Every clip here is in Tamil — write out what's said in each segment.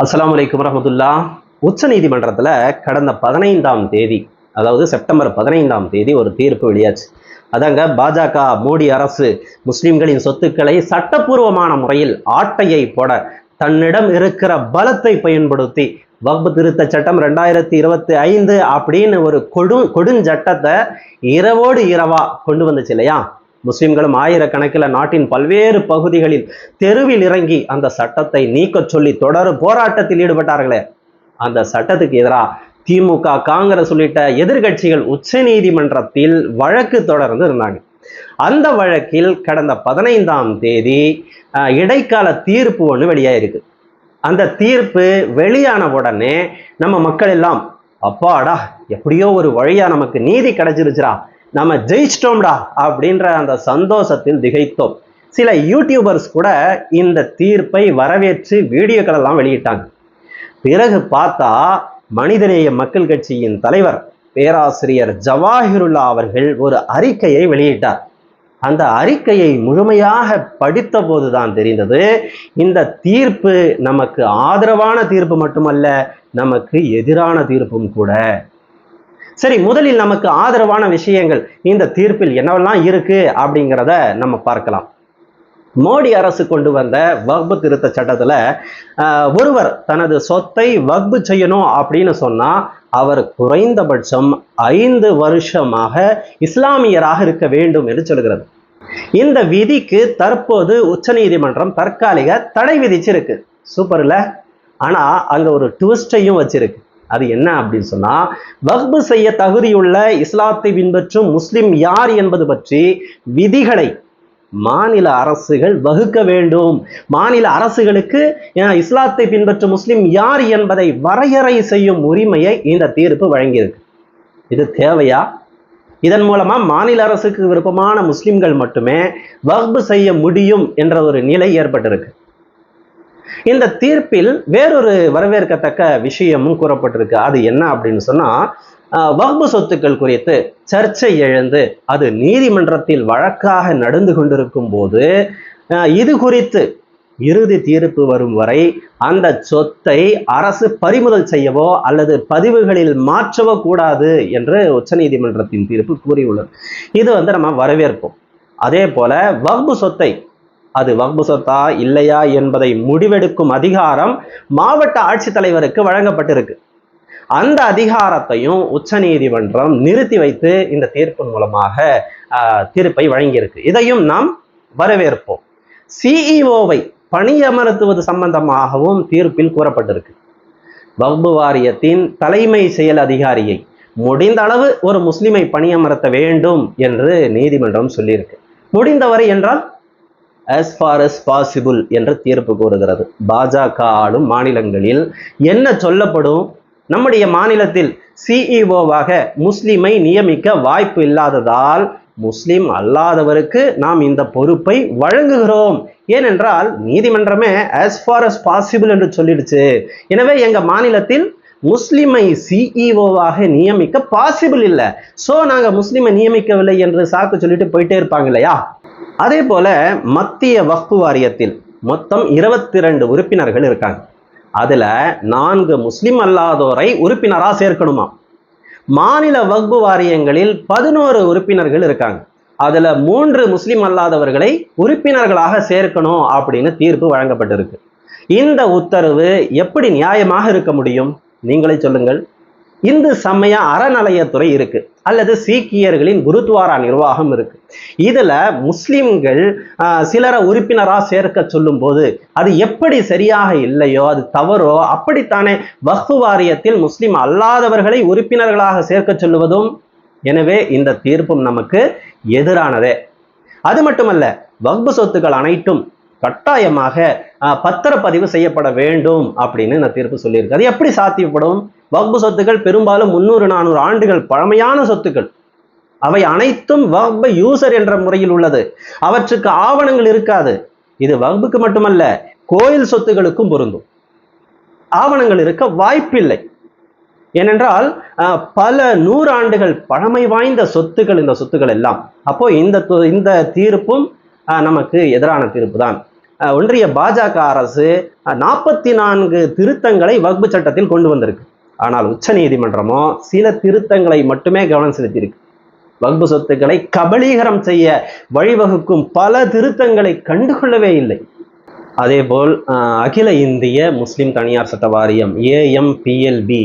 அஸ்லாம் அலைக்கும் வரஹமத்துல்லா. உச்ச நீதிமன்றத்தில் கடந்த பதினைந்தாம் தேதி அதாவது செப்டம்பர் பதினைந்தாம் தேதி ஒரு தீர்ப்பு வெளியாச்சு. அதாங்க பாஜக மோடி அரசு முஸ்லிம்களின் சொத்துக்களை சட்டப்பூர்வமான முறையில் ஆட்டையை போட தன்னிடம் இருக்கிற பலத்தை பயன்படுத்தி வகுப்பு திருத்த சட்டம் ரெண்டாயிரத்தி இருபத்தி ஐந்து அப்படின்னு ஒரு கொடு கொடுஞ்சட்டத்தை இரவோடு இரவா கொண்டு வந்துச்சு இல்லையா? முஸ்லிம்களும் ஆயிரக்கணக்கில் நாட்டின் பல்வேறு பகுதிகளில் தெருவில் இறங்கி அந்த சட்டத்தை நீக்க சொல்லி தொடர் போராட்டத்தில் ஈடுபட்டார்களே. அந்த சட்டத்துக்கு எதிராக திமுக காங்கிரஸ் உள்ளிட்ட எதிர்கட்சிகள் உச்ச நீதிமன்றத்தில் வழக்கு தொடர்ந்து இருந்தாங்க. அந்த வழக்கில் கடந்த பதினைந்தாம் தேதி இடைக்கால தீர்ப்பு ஒன்று வெளியாயிருக்கு. அந்த தீர்ப்பு வெளியான உடனே நம்ம மக்கள் எல்லாம் அப்பாடா எப்படியோ ஒரு வழியா நமக்கு நீதி கிடைச்சிருச்சுடா. நம்ம ஜெயிச்சிட்டோம்டா அப்படின்ற அந்த சந்தோஷத்தில் திகைத்தோம். சில யூடியூபர்ஸ் கூட இந்த தீர்ப்பை வரவேற்று வீடியோக்கள் எல்லாம் வெளியிட்டாங்க. பிறகு பார்த்தா மனிதநேய மக்கள் கட்சியின் தலைவர் பேராசிரியர் ஜவாஹிருல்லா அவர்கள் ஒரு அறிக்கையை வெளியிட்டார். அந்த அறிக்கையை முழுமையாக படித்த போதுதான் தெரிந்தது இந்த தீர்ப்பு நமக்கு ஆதரவான தீர்ப்பு மட்டுமல்ல நமக்கு எதிரான தீர்ப்பும் கூட. சரி முதலில் நமக்கு ஆதரவான விஷயங்கள் இந்த தீர்ப்பில் என்னவெல்லாம் இருக்கு அப்படிங்கிறத நம்ம பார்க்கலாம். மோடி அரசு கொண்டு வந்த வக்பு திருத்த சட்டத்துல ஆஹ், ஒருவர் தனது சொத்தை வக்பு செய்யணும் அப்படின்னு சொன்னா அவர் குறைந்தபட்சம் ஐந்து வருஷமாக இஸ்லாமியராக இருக்க வேண்டும் என்று சொல்கிறது இந்த விதிக்கு தற்போது உச்சநீதிமன்றம் தற்காலிக தடை விதிச்சிருக்கு. சூப்பர்ல ஆனா அங்க ஒரு ட்விஸ்டையும் வச்சிருக்கு. அது என்ன அப்படின்னு சொன்னா வக்பு செய்ய தகுதியுள்ள இஸ்லாத்தை பின்பற்றும் முஸ்லிம் யார் என்பது பற்றி விதிகளை மாநில அரசுகள் வகுக்க வேண்டும். மாநில அரசுகளுக்கு இஸ்லாத்தை பின்பற்றும் முஸ்லிம் யார் என்பதை வரையறை செய்யும் உரிமையை இந்த தீர்ப்பு வழங்கியிருக்கு. இது தேவையா? இதன் மூலமா மாநில அரசுக்கு விருப்பமான முஸ்லிம்கள் மட்டுமே வக்பு செய்ய முடியும் என்ற ஒரு நிலை ஏற்பட்டிருக்கு. இந்த தீர்ப்பில் வேறொரு வரவேற்கத்தக்க விஷயமும் கூறப்பட்டிருக்கு. அது என்ன அப்படின்னு சொன்னா வகுப்பு சொத்துக்கள் குறித்து சர்ச்சை எழுந்து அது நீதிமன்றத்தில் வழக்காக நடந்து கொண்டிருக்கும் போது இது குறித்து இறுதி தீர்ப்பு வரும் வரை அந்த சொத்தை அரசு பறிமுதல் செய்யவோ அல்லது பதிவுகளில் மாற்றவோ கூடாது என்று உச்சநீதிமன்றத்தின் தீர்ப்பு கூறியுள்ளது. இது வந்து நம்ம வரவேற்போம். அதே போல வகுப்பு சொத்தை அது வக்பு சொத்தா இல்லையா என்பதை முடிவெடுக்கும் அதிகாரம் மாவட்ட ஆட்சித்தலைவருக்கு வழங்கப்பட்டிருக்கு. அந்த அதிகாரத்தையும் உச்ச நீதிமன்றம் நிறுத்தி வைத்து இந்த தீர்ப்பின் மூலமாக தீர்ப்பை வழங்கியிருக்கு. இதையும் நாம் வரவேற்போம். சிஇஓவை பணியமர்த்துவது சம்பந்தமாகவும் தீர்ப்பில் கூறப்பட்டிருக்கு. வக்பு வாரியத்தின் தலைமை செயல் அதிகாரியை முடிந்த அளவு ஒரு முஸ்லிமை பணியமர்த்த வேண்டும் என்று நீதிமன்றம் சொல்லியிருக்கு. முடிந்தவரை என்றால் ஆஸ் ஃபார் அஸ் பாசிபிள் என்று தீர்ப்பு கூறுகிறது. பாஜக ஆளும் மாநிலங்களில் என்ன சொல்லப்படும்? நம்முடைய மாநிலத்தில் சிஇஓவாக முஸ்லிமை நியமிக்க வாய்ப்பு இல்லாததால் முஸ்லிம் அல்லாதவருக்கு நாம் இந்த பொறுப்பை வழங்குகிறோம். ஏனென்றால் நீதிமன்றமே ஆஸ் ஃபார் அஸ் பாசிபிள் என்று சொல்லிடுச்சு. எனவே எங்க மாநிலத்தில் முஸ்லிமை சிஇஓவாக நியமிக்க பாசிபிள் இல்லை. ஸோ நாங்கள் முஸ்லிமை நியமிக்கவில்லை என்று சாக்கு சொல்லிட்டு போயிட்டே இருப்பாங்க இல்லையா? அதே போல மத்திய வக்பு வாரியத்தில் மொத்தம் இருபத்தி ரெண்டு உறுப்பினர்கள் இருக்காங்க. அதுல நான்கு முஸ்லிம் அல்லாதோரை உறுப்பினரா சேர்க்கணுமா? மாநில வக்பு வாரியங்களில் பதினோரு உறுப்பினர்கள் இருக்காங்க. அதுல மூன்று முஸ்லிம் அல்லாதவர்களை உறுப்பினர்களாக சேர்க்கணும் அப்படின்னு தீர்ப்பு வழங்கப்பட்டிருக்கு. இந்த உத்தரவு எப்படி நியாயமாக இருக்க முடியும்? நீங்களே சொல்லுங்கள். இந்து சமய அறநிலையத்துறை இருக்கு. அல்லது சீக்கியர்களின் குருத்வாரா நிர்வாகம் இருக்கு. இதுல முஸ்லிம்கள் சிலரை உறுப்பினரா சேர்க்க சொல்லும் போது அது எப்படி சரியாக இல்லையோ அது தவறோ அப்படித்தானே வக்ஃபு வாரியத்தில் முஸ்லிம் அல்லாதவர்களை உறுப்பினர்களாக சேர்க்க சொல்லுவதும்? எனவே இந்த தீர்ப்பும் நமக்கு எதிரானதே. அது மட்டுமல்ல வக்பு சொத்துக்கள் அனைத்தும் கட்டாயமாக ஆஹ், பத்திரப்பதிவு செய்யப்பட வேண்டும் அப்படின்னு இந்த தீர்ப்பு சொல்லியிருக்கு. அது எப்படி சாத்தியப்படும்? வக்பு சொத்துக்கள் பெரும்பாலும் முந்நூறு நானூறு ஆண்டுகள் பழமையான சொத்துக்கள். அவை அனைத்தும் வக்ப யூசர் என்ற முறையில் உள்ளது. அவற்றுக்கு ஆவணங்கள் இருக்காது. இது வகுப்புக்கு மட்டுமல்ல கோயில் சொத்துகளுக்கும் பொருந்தும். ஆவணங்கள் இருக்க வாய்ப்பில்லை. ஏனென்றால் பல நூறாண்டுகள் பழமை வாய்ந்த சொத்துக்கள் இந்த சொத்துக்கள் எல்லாம். அப்போ இந்த இந்த தீர்ப்பும் நமக்கு எதிரான தீர்ப்பு தான். ஒன்றிய பாஜக அரசு நாற்பத்தி நான்கு திருத்தங்களை வகுப்பு சட்டத்தில் கொண்டு வந்திருக்கு. ஆனால் உச்ச நீதிமன்றமோ சில திருத்தங்களை மட்டுமே கவனம் செலுத்தியிருக்கு. வகுப்பு சொத்துக்களை கபலீகரம் செய்ய வழிவகுக்கும் பல திருத்தங்களை கண்டுகொள்ளவே இல்லை. அதேபோல் அகில இந்திய முஸ்லிம் தனியார் சட்ட வாரியம் ஏஎம்பிஎல்பி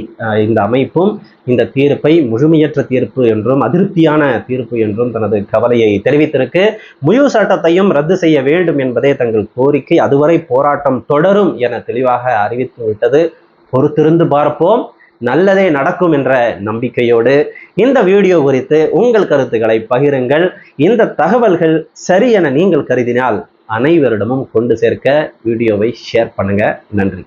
இந்த அமைப்பும் இந்த தீர்ப்பை முழுமையற்ற தீர்ப்பு என்றும் அதிருப்தியான தீர்ப்பு என்றும் தனது கவலையை தெரிவித்திருக்கு. முழு சட்டத்தையும் ரத்து செய்ய வேண்டும் என்பதே தங்கள் கோரிக்கை. அதுவரை போராட்டம் தொடரும் என தெளிவாக அறிவித்து விட்டது. பொறுத்திருந்து பார்ப்போம். நல்லதே நடக்கும் என்ற நம்பிக்கையோடு இந்த வீடியோ குறித்து உங்கள் கருத்துக்களை பகிருங்கள். இந்த தகவல்கள் சரி என நீங்கள் கருதினால் அனைவரிடமும் கொண்டு சேர்க்க வீடியோவை ஷேர் பண்ணுங்க. நன்றி.